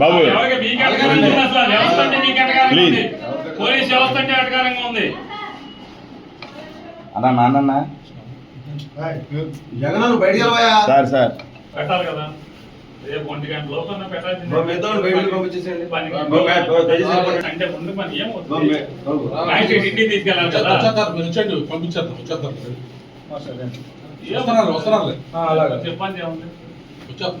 బాబు. Police వ్యవస్థ అంటే ఎటకారంగా ఉంది. అన్నా నాన్న జగన్ బయటికి సార్ సార్. పెట్టాలి కదా. రేపు ఒంటి గంట లోపల పెట్టాల్సింది. అంటే ముందు పని ఏమవుతుంది? ఇంటికి తీసుకెళ్ళాలి కదా. పంపించేద్దాం వచ్చేద్దాం వస్తున్నారు వస్తున్నారు చెప్పండి ఏముంది? వచ్చేద్దాం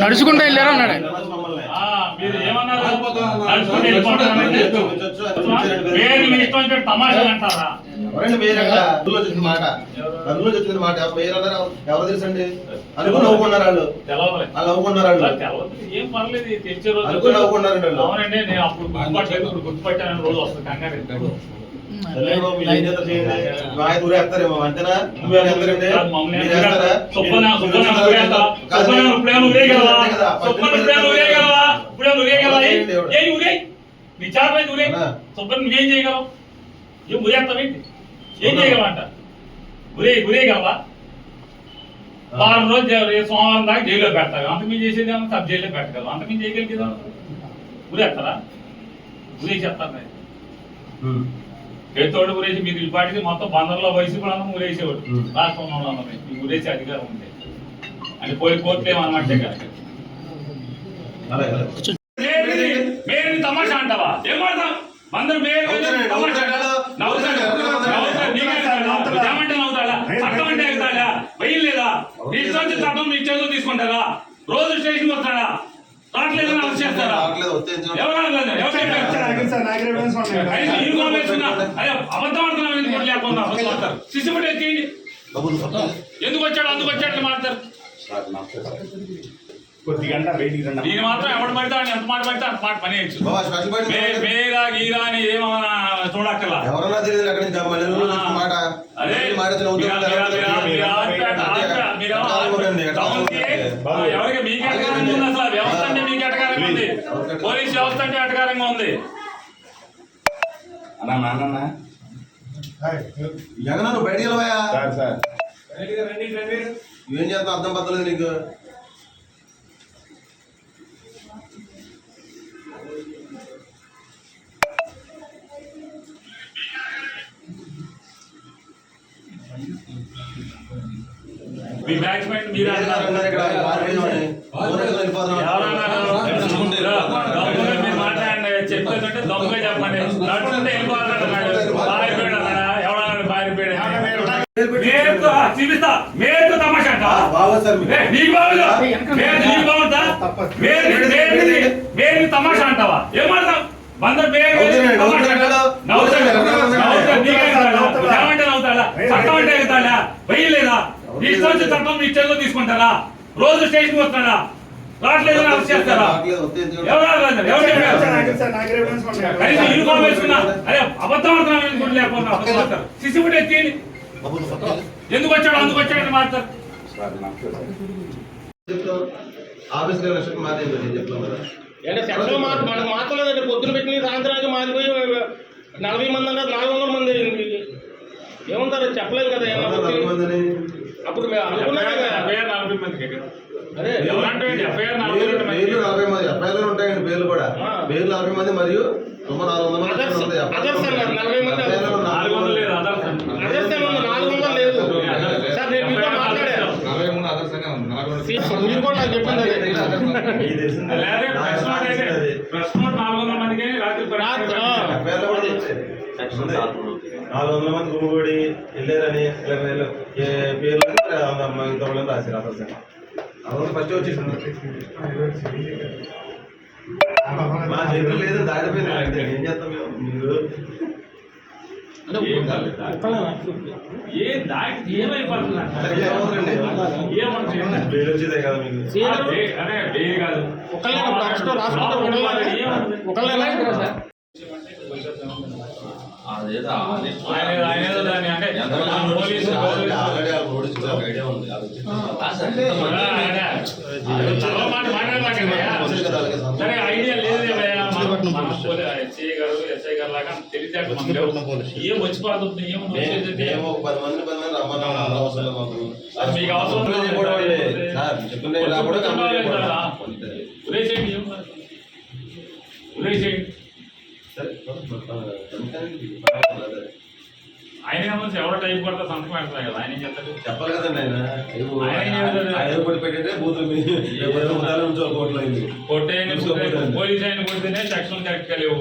నడుచుకుంటూ వెళ్ళారు అన్నాడు. మీరు ఏమన్నారు మీ ఇష్టం తమాషాలు అంటారా ఎవరండి అందులో మాట అందులో మాట పేరు అన్నారు ఎవరు తెలుసండి అనుకుని నవ్వుకున్నారు వాళ్ళు వాళ్ళు నవ్వుకున్నారు వాళ్ళు ఏం అనుకుని నవ్వుకున్నారండి వాళ్ళు అవునండి నేను అప్పుడు గుర్తుపట్టాను రోజు వస్తుంది కంగారు అంతేనా నువ్వు వేస్తారండి కాదు, మమ్మల్ని మీరు ఎందుకు వేస్తారా? సుబ్బన్న మీరు సుబ్బన్న వేస్తారా? ఊరేస్తా. కాదు, సుబ్బన్న ఇప్పుడేమో ఊరేయగలవా? అంతే కదా, సుబ్బన్న పద్దెనిమిది ఇప్పుడేమో ఊరేయగలవా? ఇప్పుడేమో ఊరేయగలవా? ఏయ్, దేవుడు. ఏయ్ ఊరేయ్. నీ చేత మీద ఊరేయ్. అన్నా. సుబ్బన్న నువ్వేం చేయగలవు ఏం ఊరేస్తావేంటి ఏం చేయగలవంట ఊరే ఊరేయగలవా వారం రోజు సోమవారం దాకా జైల్లో పెడతారు అంత మీరు చేసేది ఏమో సబ్ జైల్లో పెట్టగలరు అంత మీరు చేయగలిగేదా ఊరేస్తారా ఊరే చెప్తాను ఉమ్. చేతోడు ఊరేసి మీరు ఈ పాటికి మొత్తం బందర్లో వయసు కూడా ఊరేసేవాడు. రాష్ట్రంలో ఈ ఊరేసే అధికారం ఉంది. అంటే పోయి కోర్టులు ఏమన్నట్టే కనుక. మేరు తమాషా అంటావా? ఏం మేరు తమాషా. ఏమంటే నవ్వుతాడా చట్టం అంటే ఎగుతాడా లేదా? నీ ఇష్టం వచ్చిన చట్టం నీ చేతులు తీసుకుంటారా? రోజు స్టేషన్ వస్తాడా రావట్లేదని అరెస్ట్ చేస్తారా ఎవరు యూనిఫామ్ వేసుకున్నా అదే అబద్ధం ఆడుతున్నాం లేకుండా. ఎందుకు వచ్చాడు అందుకు వచ్చాడు కొద్ది గంట బయటికి రండి మాత్రం ఎవడు పడితే ఎంత మాట పడితే అంత మాట పని గీరా అని ఏమన్నా చూడక్కర్లా ఎవరన్నా తెలియదు అక్కడి మాట అదే ఎవరికి మీకు ఎటకారంగా ఉంది అసలు వ్యవస్థ అంటే మీకు ఉంది పోలీస్ వ్యవస్థ అంటే ఎటకారంగా ఉంది అన్నా నాన్న జగన్ నువ్వు బయటికి వెళ్ళవా? Sir sir. నువ్వేం చేస్తావు? అర్థం పద్దలేదు నీకు. మీ బ్యాచ్మెంట్ మీరు మీరు అన్నారు ఇక్కడ వారిని చూపిస్తా. తమాషా అంట. ఏ, నీకు బాగుందా నీకు బాగుందా తమాషా అంటావా? బందర్ ఏమంటే నవ్వుతాడా? చట్టం అంటే ఇష్టం నీ తీసుకుంటారా రోజు స్టేషన్ వస్తాడా? రావట్లేదని అరెస్ట్ చేస్తారా రావట్లేదు? ఎవరు అబద్ధం ఎందుకు లేకుండా అబద్ధం ఎందుకు వచ్చాడు? అందుకు నేను చెప్తాను కదా మనకు మార్చలేదండి పొద్దున పెట్టిన సాయంత్రానికి మారిపోయి నలభై మంది అన్నారు నాలుగు వందల మంది. ఏముంటారు? చెప్పలేదు కదా అప్పుడు మేము అనుకున్నాం కదా. ఎఫ్ఐఆర్ నలభై మంది ఎఫ్ఐఆర్ ఉంటాయండి పేర్లు కూడా. పేర్లు నలభై మంది మరియు నాలుగు వందల మంది గుమ్మిగూడి వెళ్ళారని పేర్లు రాశారు ఫస్ట్ వచ్చేసింది. మా చేతులు లేదు దాడిపోయింది అంటే ఏం చేస్తాం మేము? మీరు? అంటే ఏం ఒక్కళ్ళేనా? ఏ దానికి ఏమైపోతుంది ఏమంటుంది పేరు వచ్చేదే కదా మీకు? అదేదో ఆయన ఆయన ఏదో దాన్ని అంటే పోలీసు పోలీసు ఆల్రెడీ వాళ్ళు ఓడించిన ఒక ఐడియా ఉంది అది వచ్చి- సరే ఐడియా లేదు ఎస్ఐ గారు ఎస్ఐ గారు లాగా తెలివితేటలు మనకు లేవు. ఏం వచ్చి పడుతుంది ఏం వచ్చేది మేము ఒక పది మంది పది మంది రమ్మన్నాం అంత అవసరం లేదు మాకు అవసరం. కూడా టైప్ పడితే సంతకం పెడతారు కదా. ఆయన ఏం చెప్తారు చెప్పాలి కదండి ఆయన ఆయన కూడా పెట్టేటే బూతులు ముసుగు కొట్టండి. పోలీస్ ఆయన కొడితేనే సెక్షన్ కరెక్ట్గా లేవు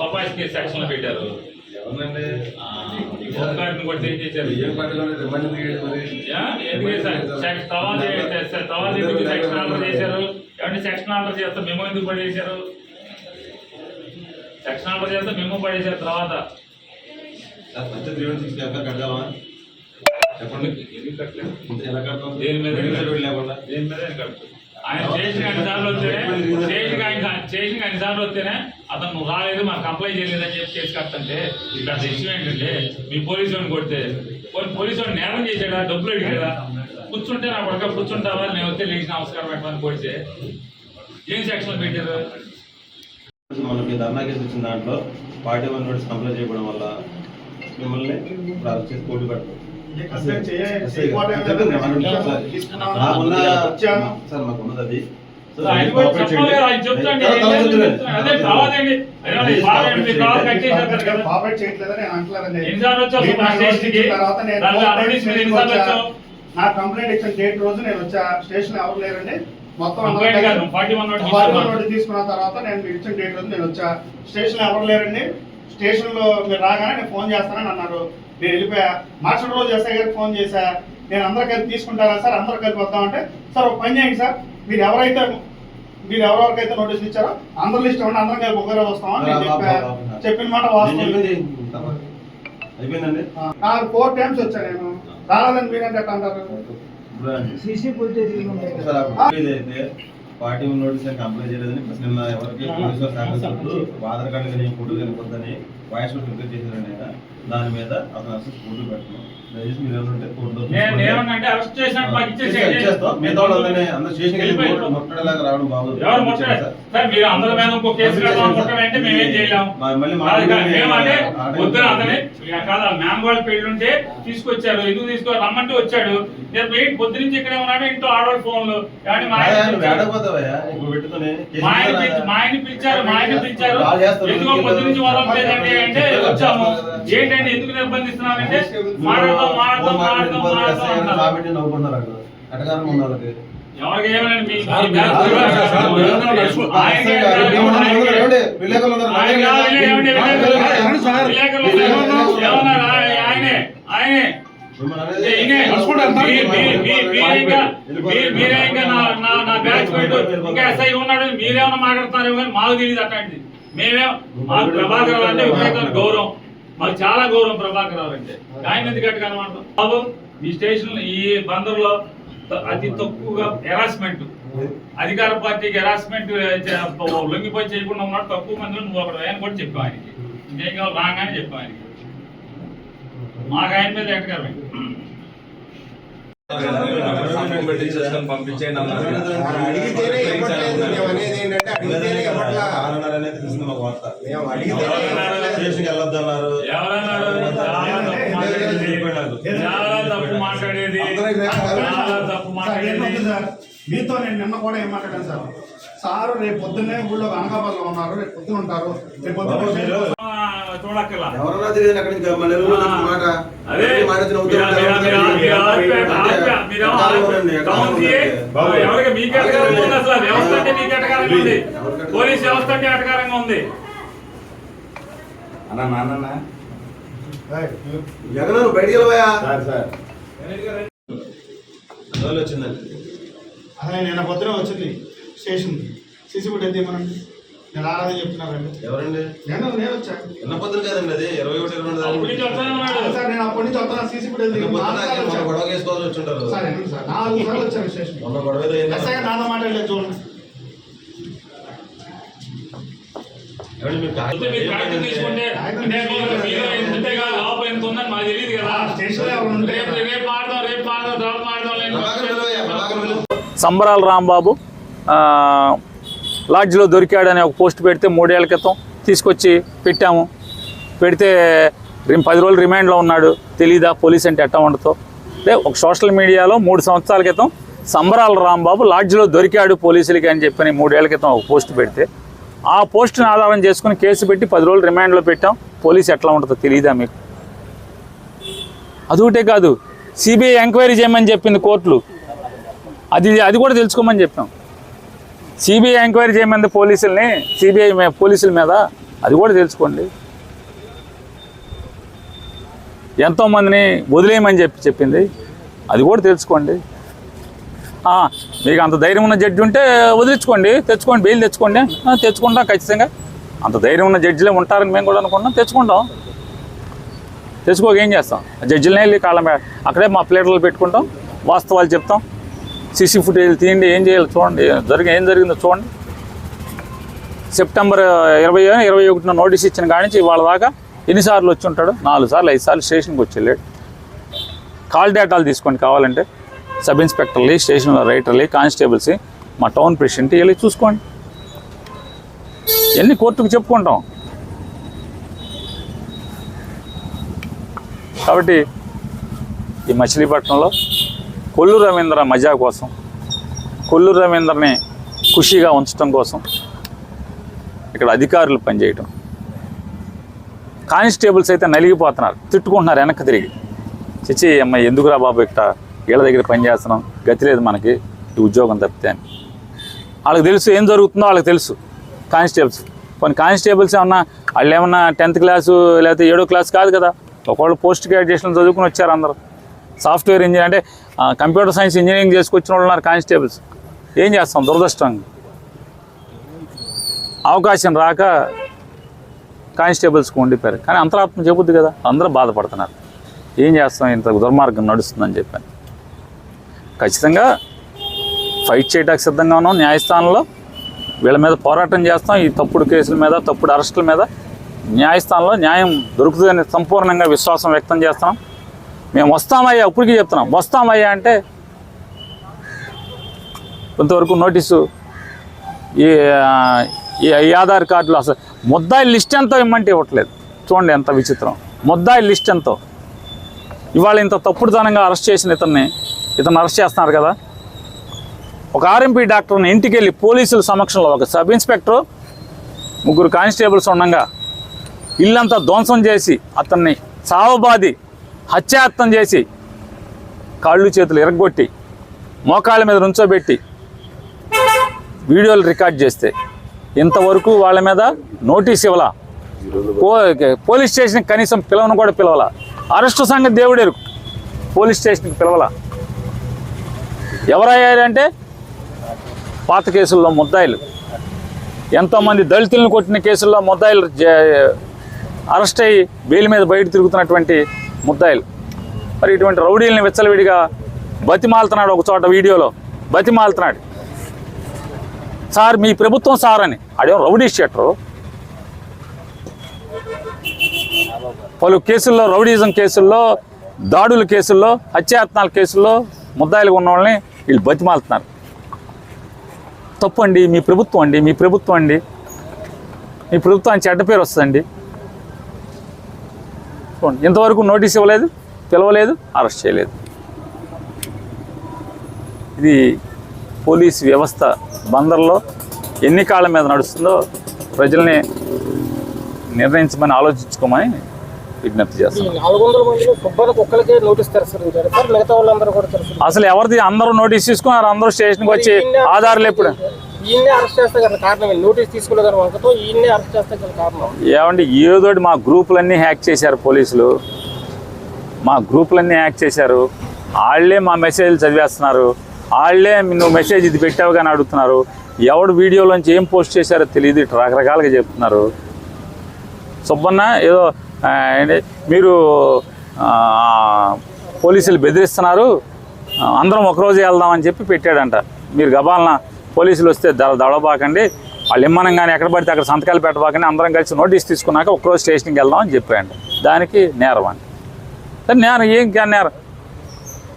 పపాయిస్ కేసు సెక్షన్ పెట్టారు కొట్టి సెక్షన్ ఆర్డర్ చేస్తే మేము ఎందుకు పడేశారు? సెక్షన్ ఆర్డర్ చేస్తే మేము పడేశారు. తర్వాత సార్ మంచి త్రీ వన్ సిక్స్ ఎక్కడ కడదామా? చెప్పండి. ఎందుకు కట్టలేదు? ఇంత ఎలా కడతాం దేని మీద లేకుండా. దేని మీద ఆయన స్టేషన్ అన్ని సార్లు వస్తేనే స్టేషన్ ఆయన స్టేషన్ అన్ని సార్లు వస్తేనే అతను నువ్వు రాలేదు మాకు అప్లై చేయలేదని చెప్పి కేసు కట్టంటే ఇక్కడ ఇష్యూ ఏంటంటే మీ పోలీసు వాడిని కొడితే పోలీసు వాడిని నేరం చేశాడా? డబ్బులు అడిగాడా? కూర్చుంటే నా పడక కూర్చుంటావా? నేను వస్తే లేచి నమస్కారం పెట్టమని కొడితే ఏం సెక్షన్ పెట్టారు? మనకి ధర్నా కేసు వచ్చిన దాంట్లో పార్టీ వన్ నోటీస్ కంప్లైంట్ చేయడం వల్ల మిమ్మల్ని ఇప్పుడు అరెస్ట్ చేసి కోర్టు పెడతాం. కంప్లైంట్ చేయ- ఎస్ఐ గారు. చేయకపోవడం చెప్పండి, మన నిమిషం సార్. మాకున్నది అది? నా కంప్లైంట్ ఇచ్చిన డేట్ రోజు నేను వచ్చా. స్టేషన్ ఎవరు లేరండి? మొత్తం అందరూ కంప్లైంట్ కాదు, కలిసి- 41 నోటీస్ ఫార్టీ వన్ ఇస్తున్నాను. నోటీస్ తీసుకున్న తర్వాత నేను ఇచ్చిన డేట్ రోజు నేను వచ్చా. స్టేషన్ ఎవరు లేరండి? స్టేషన్లో మీరు రాగానే నేను ఫోన్ చేస్తానని అన్నారు. నేను వెళ్ళిపోయా. మార్చిన రోజు ఎస్ఐ గారికి ఫోన్ చేశా. నేను అందరు కలిపి తీసుకుంటారా సార్? అందరు కలిపి వద్దామంటే సార్ ఒక పని చేయండి సార్. మీరు ఎవరైతే మీరు ఎవరెవరికైతే నోటీస్ ఇచ్చారో అందరు లిస్ట్ ఇవ్వండి. అందరం కలిపి ఒకరే వస్తామని నేను చెప్పా. చెప్పిన మాట వాస్తవం. అయిపోయిందండి? నాకు ఫోర్ టైమ్స్ వచ్చా నేను. రాలేదని మీరంటే ఎట్లా అంటారు? పార్టీ నోటీస్ అని కంప్లైంట్ చేయలేదని ప్లస్ నిన్న ఎవరికి పోలీసు సహకరించలేదు ఆధార్ కార్డు కానీ ఫోటో కానీ వద్దని వాయిస్ ఆయన దాని మీద అతను అసలు ఫోటో పెట్టను నేనేమన్నంటే అరెస్ట్ చేసినట్టు మాకు ఇచ్చేసేయండి. అందరూ వెళ్ళి? సార్. మీరు మీద ఇంకో కేసు కడదాం ముట్టడంటే మేమేం చేయలేం. మా- మళ్ళీ మా కాదు కాదు, ఊరిని మేమంటే ఆర్డర్ పొద్దున అతని కాదు మ్యాంగోల పెళ్ళుంటే తీసుకొచ్చారు. ఎందుకు తీసుకో? రమ్మంటే వచ్చాడు. నేను వెయిట్ పొద్దు నుంచి ఇక్కడే ఉన్నాడు ఇంట్లో ఆడవాడు ఫోన్లు. మా ఆయన పిలిచారు. మా ఆయన పిలిచారు. ఎందుకో పొద్దు నుంచి వదలలేదండి అంటే వచ్చాము. ఏంటంటే ఎందుకు నిర్బంధిస్తున్నారంటే మాట్లాడతాం కాబట్టి నవ్వుకున్నారు అక్కడ. ఉన్న వాళ్ళకి. ఆయన మీరే ఇంకా. నా బ్యాచ్ ఇంకా ఎస్ఐ ఉన్నాడు మీరేమన్నా మాట్లాడుతున్నారేమో కానీ మాకు తెలియదు అట్లాంటిది. మేమేం మాకు ప్రభాకర్ అంటే గౌరవం. మాకు చాలా గౌరవం ప్రభాకర్ రావు అంటే. ఆయన ఎందుకు గట్టిగా అనమాట? బాబు ఈ స్టేషన్ ఈ బందర్లో అతి తక్కువగా హెరాస్మెంట్ అధికార పార్టీకి హెరాస్మెంట్ లొంగిపోయి చేయకుండా ఉన్నాడు తక్కువ మంది నువ్వు ఒకడు ఆయన కూడా చెప్పావు ఆయనకి. ఇంకేం కావాలి? రాగానే చెప్పావు ఆయనకి. మాకు ఆయన మీద ఎక్కడమే అడిగితేనే మాట్లాడేది మీతో నేను నిన్న కూడా ఏం మాట్లాడాను సార్? సార్ రేపు పొద్దున్నే ఊళ్ళో అనకాపల్లిలో ఉన్నారు రేపు పొద్దున ఉంటారు. రేపు బాబు, పొద్దున్న ఆ, మీరు- చూడక్కర్లా. ఎవరన్నా తెలియదు అక్కడి నుంచి మళ్ళీ ఎవరో ఆ, వచ్చిన మాట అదే ఎవరికి మాట వచ్చిన మీరు- ఉద్యోగం మీరు- మీరు- ఎవరికి మీరు ఆపే- అంటే ఆపే- మీరేమో ఎక్కడ ఆపే- ఉండండి, ఎక్కడ టౌన్ ఉండండి. సీఏ, బాబు, ఎవరికి మీకు ఎటకారంగా ఉంది పోలీస్ వ్యవస్థ అంటే అన్న జగన్ బయటికి వచ్చిందండి నిన్న పొద్దున వచ్చింది. స్టేషన్ సీసీ ఫుటేజ్ ఏమనండి? నేను ఆరాధన చెప్తున్నానండి. ఎవరండి? నేను నేను వచ్చా. ఎన్న పొద్దున కదండి అది? ఇరవై ఒకటి ఇరవై రెండు వస్తానే సార్ నేను అప్పటి నుంచి వచ్చాను. గొడవ చేసుకోవాల్సి వచ్చి ఉంటారు. Sir sir. నాలుగు సార్లు వచ్చాను స్టేషన్ మొన్న గొడవ నాన్న మాట్లాడలేదు చూడండి. అయితే మాకు తెలియదు కదా. రేపు రేపు ఆడదాం రేపు ఆడదాం తర్వాత ఆడదాం ప్రభాకర్ విలువ, ప్రభాకర్ విలువ. సంబరాల రాంబాబు. లాడ్జ్లో దొరికాడని ఒక పోస్ట్ పెడితే మూడేళ్ళ క్రితం తీసుకొచ్చి పెట్టాము. పెడితే పది రోజులు రిమాండ్లో ఉన్నాడు. తెలీదా పోలీస్ అంటే ఎట్టా ఉండతో అంటే ఒక సోషల్ మీడియాలో మూడు సంవత్సరాల క్రితం సంబరాల రాంబాబు లాడ్జ్లో దొరికాడు పోలీసులకి అని చెప్పని మూడేళ్ళ క్రితం ఒక పోస్ట్ పెడితే. ఆ పోస్టుని ఆధారం చేసుకుని కేసు పెట్టి పది రోజులు రిమాండ్లో పెట్టాం. పోలీస్ ఎట్లా ఉంటుందో తెలీదా మీకు? అదొకటే కాదు. సిబిఐ ఎంక్వైరీ చేయమని చెప్పింది కోర్టులు. అది అది కూడా తెలుసుకోమని చెప్పాం. సిబిఐ ఎంక్వైరీ చేయమంది పోలీసుల్ని సిబిఐ పోలీసుల మీద అది కూడా తెలుసుకోండి. ఎంతోమందిని వదిలేయమని చెప్పి చెప్పింది అది కూడా తెలుసుకోండి. మీకు అంత ధైర్యం ఉన్న జడ్జి ఉంటే వదిలించుకోండి తెచ్చుకోండి బెయిల్ తెచ్చుకోండి తెచ్చుకుంటాం ఖచ్చితంగా. అంత ధైర్యం ఉన్న జడ్జిలే ఉంటారని మేము కూడా అనుకుంటాం తెచ్చుకుంటాం. తెచ్చుకోక ఏం చేస్తాం? జడ్జిలనే వెళ్ళి కాళ్ళ అక్కడే మా ప్లేటర్లు పెట్టుకుంటాం వాస్తవాలు చెప్తాం. సీసీ ఫుటేజ్ తీయండి ఏం చేయాలి చూడండి జరిగి ఏం జరిగిందో చూడండి. సెప్టెంబర్ ఇరవై ఇరవై ఒకటిన నోటీస్ ఇచ్చిన కానించి వాళ్ళ దాకా ఎన్నిసార్లు వచ్చి ఉంటాడు? నాలుగు సార్లు ఐదు సార్లు స్టేషన్కి వచ్చి వెళ్ళాడు. కాల్ డేటాలు తీసుకోండి కావాలంటే. సబ్ ఇన్స్పెక్టర్లు స్టేషన్లో రైటర్లు కానిస్టేబుల్స్ మా టౌన్ ప్రెసిడెంట్ వెళ్ళి చూసుకోండి. ఎన్ని కోర్టుకు చెప్పుకుంటాం? కాబట్టి ఈ మచిలీపట్నంలో కొల్లు రవీంద్ర మజా కోసం కొల్లు రవీంద్రని ఖుషీగా ఉంచడం కోసం ఇక్కడ అధికారులు పనిచేయటం. కానిస్టేబుల్స్ అయితే నలిగిపోతున్నారు తిట్టుకుంటున్నారు వెనక్కి తిరిగి. చచ్చి అమ్మాయి ఎందుకురా బాబు ఇక్కడ? వీళ్ళ దగ్గర పని చేస్తున్నాం గతి లేదు మనకి ఈ ఉద్యోగం తప్పితే అని. వాళ్ళకి తెలుసు ఏం జరుగుతుందో వాళ్ళకి తెలుసు కానిస్టేబుల్స్. కొన్ని కానిస్టేబుల్స్ ఏమన్నా వాళ్ళు ఏమన్నా టెన్త్ క్లాసు లేకపోతే ఏడో క్లాస్ కాదు కదా ఒకళ్ళు పోస్ట్ గ్రాడ్యుయేషన్ చదువుకుని వచ్చారు అందరూ. సాఫ్ట్వేర్ ఇంజనీర్ అంటే కంప్యూటర్ సైన్స్ ఇంజనీరింగ్ చేసుకొచ్చిన వాళ్ళు ఉన్నారు కానిస్టేబుల్స్. ఏం చేస్తాం? దురదృష్టం. అవకాశం రాక కానిస్టేబుల్స్కి ఉండిపోయారు. కానీ అంతరాత్మ చెబుద్ది కదా. అందరూ బాధపడుతున్నారు. ఏం చేస్తాం? ఇంత దుర్మార్గం నడుస్తుందని చెప్పాను. ఖచ్చితంగా ఫైట్ చేయడానికి సిద్ధంగా ఉన్నాం. న్యాయస్థానంలో వీళ్ళ మీద పోరాటం చేస్తాం. ఈ తప్పుడు కేసుల మీద తప్పుడు అరెస్టుల మీద న్యాయస్థానంలో న్యాయం దొరుకుతుందని సంపూర్ణంగా విశ్వాసం వ్యక్తం చేస్తున్నాం. మేము వస్తామయ్యా ఇప్పటికీ చెప్తున్నాం. వస్తామయ్యా అంటే కొంతవరకు నోటీసు ఈ ఈ ఆధార్ కార్డులు అసలు ముద్దాయి లిస్ట్ ఎంతో ఇమ్మంటే ఇవ్వట్లేదు. చూడండి ఎంత విచిత్రం. ముద్దాయి లిస్ట్ ఎంతో. ఇవాళ ఇంత తప్పుడుదనంగా అరెస్ట్ చేసిన ఇతన్ని ఇతను అరెస్ట్ చేస్తున్నారు కదా. ఒక ఆర్ఎంపీ డాక్టర్ని ఇంటికి వెళ్ళి పోలీసుల సమక్షంలో ఒక సబ్ ఇన్స్పెక్టర్ ముగ్గురు కానిస్టేబుల్స్ ఉండగా ఇల్లంతా ధ్వంసం చేసి అతన్ని సావబాది హత్యాయత్నం చేసి కాళ్ళు చేతులు ఇరగొట్టి మోకాళ్ళ మీద నుంచోబెట్టి వీడియోలు రికార్డ్ చేస్తే ఇంతవరకు వాళ్ళ మీద నోటీస్ ఇవ్వలా? పోలీస్ స్టేషన్కి కనీసం పిలవను కూడా పిలవలా? అరెస్టు సంగతి దేవుడేరు పోలీస్ స్టేషన్కి పిలవలా? ఎవరయ్యారంటే పాత కేసుల్లో ముద్దాయిలు. ఎంతోమంది దళితులను కొట్టిన కేసుల్లో ముద్దాయిలు అరెస్ట్ అయ్యి బెయిల్ మీద బయట తిరుగుతున్నటువంటి ముద్దాయిలు. మరి ఇటువంటి రౌడీల్ని విచ్చలవిడిగా బతిమాలుతున్నాడు ఒక చోట వీడియోలో. బతిమాలుతున్నాడు. సార్ మీ ప్రభుత్వం సార్ అని. అదేం రౌడీ షెట్టరు పలు కేసుల్లో రౌడీజం కేసుల్లో దాడుల కేసుల్లో హత్యాయత్నాల కేసుల్లో ముద్దాయిలుగా ఉన్న వాళ్ళని వీళ్ళు బతిమాలుతున్నారు. తప్పు అండి మీ ప్రభుత్వం అండి మీ ప్రభుత్వం అండి. మీ ప్రభుత్వానికి చెడ్డ పేరు వస్తుందండి. చూడండి ఇంతవరకు నోటీస్ ఇవ్వలేదు పిలవలేదు అరెస్ట్ చేయలేదు. ఇది పోలీస్ వ్యవస్థ బందర్లో ఎన్ని కాళ్ళ మీద నడుస్తుందో ప్రజల్ని నిర్ణయించమని ఆలోచించుకోమని విజ్ఞప్తి చేస్తాం. అసలు ఎవరిది అందరూ నోటీస్ తీసుకున్నారు అందరూ స్టేషన్కి వచ్చి ఆధార్లు ఎప్పుడు? ఈయన్నే అరెస్ట్ చేస్తే కదా కారణం నోటీస్ తీసుకునే తర్వాత ఈయన్నే అరెస్ట్ చేస్తే కదా కారణం. ఏమండి ఏదోటి మా గ్రూపులన్నీ హ్యాక్ చేశారు పోలీసులు. మా గ్రూపులన్నీ హ్యాక్ చేశారు. వాళ్ళే మా మెసేజ్లు చదివేస్తున్నారు. వాళ్ళే నువ్వు మెసేజ్ ఇది పెట్టావు కానీ అడుగుతున్నారు. ఎవడు వీడియోలోంచి ఏం పోస్ట్ చేశారో తెలియదు రకరకాలుగా చెప్తున్నారు. సుబ్బన్న ఏదో మీరు పోలీసులు బెదిరిస్తున్నారు. అందరం ఒకరోజు వెళ్దామని చెప్పి పెట్టాడంట. మీరు గబాలన? పోలీసులు వస్తే దడ దడబాకండి వాళ్ళు ఇమ్మనంగానే ఎక్కడ పడితే అక్కడ సంతకాలు పెట్టబాకని అందరం కలిసి నోటీస్ తీసుకున్నాక ఒకరోజు స్టేషన్కి వెళ్దాం అని చెప్పాడు. దానికి నేరం అని సరే నేరం ఏం కానీ నేరం?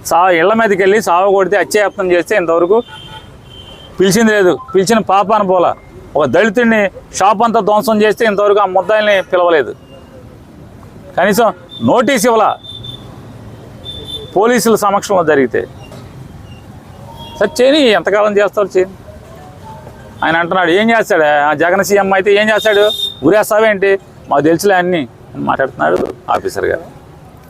సా ఇళ్ళ మీదకి వెళ్ళి సావ కొడితే అత్యయత్నం చేస్తే ఇంతవరకు పిలిచింది లేదు. పిలిచిన పాపాన పోలా. ఒక దళితుడిని షాప్ అంతా ధ్వంసం చేస్తే ఇంతవరకు ఆ ముద్దాయిల్ని పిలవలేదు. కనీసం నోటీస్ ఇవ్వాల. పోలీసుల సమక్షంలో జరిగితే. సరే చేయని ఎంతకాలం చేస్తారు చేయని ఆయన అంటున్నాడు ఏం చేస్తాడు? ఆ జగన్ సీఎం అయితే ఏం చేస్తాడు? ఊరేస్తావేంటి? మాకు తెలుసులే అన్నీ అని మాట్లాడుతున్నాడు ఆఫీసర్ గారు.